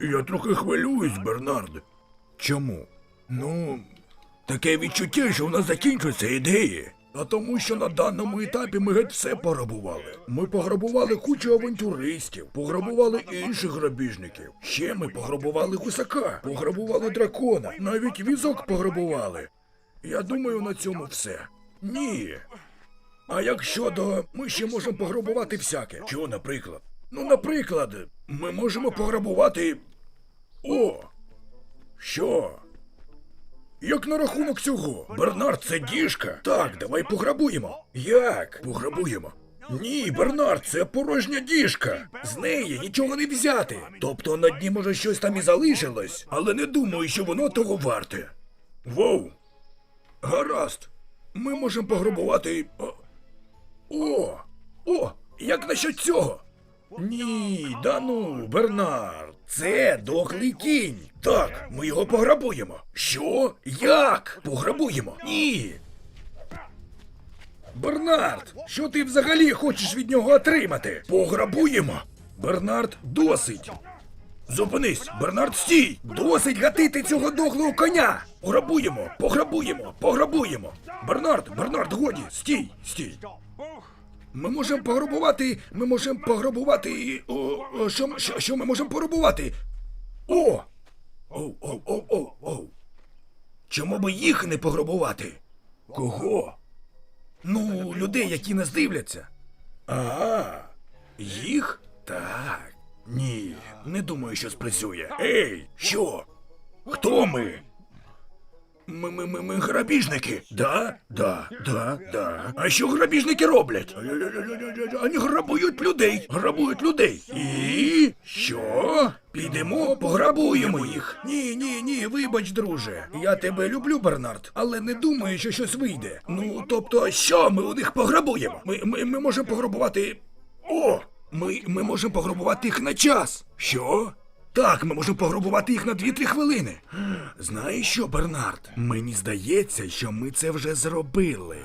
Я трохи хвилююсь, Бернард. Чому? Ну, таке відчуття, що в нас закінчуються ідеї. А тому, що на даному етапі ми геть все пограбували. Ми пограбували кучу авантюристів, пограбували інших грабіжників. Ще ми пограбували гусака, пограбували дракона, навіть візок пограбували. Я думаю, на цьому все. Ні. А як щодо ми ще можемо пограбувати всяке. Що, наприклад? Ну, наприклад, ми можемо пограбувати. О! Що? Як на рахунок цього? Бернард, це діжка? Так, давай пограбуємо. Як? Пограбуємо. Ні, Бернард, це порожня діжка. З неї нічого не взяти. Тобто на дні може щось там і залишилось, але не думаю, що воно того варте. Воу. Гаразд. Ми можемо пограбувати. О, о, як насчет цього? Ні, да ну, Бернард, це дохлий кінь. Так, ми його пограбуємо. Що? Як? Пограбуємо? Ні. Бернард, що ти взагалі хочеш від нього отримати? Пограбуємо. Бернард, досить. Зупинись, Бернард, стій! Досить гатити цього дохлого коня! Пограбуємо, пограбуємо, пограбуємо! Бернард, Бернард, годі, стій, стій! Ми можемо пограбувати. Ми можемо пограбувати. О, о, що, що, що ми можемо пограбувати? О! Оу, оу, оу, оу, оу. Чому би їх не пограбувати? Кого? Ну, людей, які нас дивляться. Ага. Їх? Так. Ні, не думаю, що спрацює. Ей, що? Хто ми? Ми, ми, ми, ми грабіжники. Да? Да, да, да. А що грабіжники роблять? Вони грабують людей. Грабують людей. І що? Підемо, пограбуємо їх. Ні, ні, ні, вибач, друже. Я тебе люблю, Бернард, але не думаю, що щось вийде. Ну, тобто, що ми у них пограбуємо? Ми, ми, ми можемо пограбувати. О! Ми, ми можемо пограбувати їх на час. Що? Так, ми можемо пограбувати їх на 2-3 хвилини. Знаєш що, Бернард? Мені здається, що ми це вже зробили.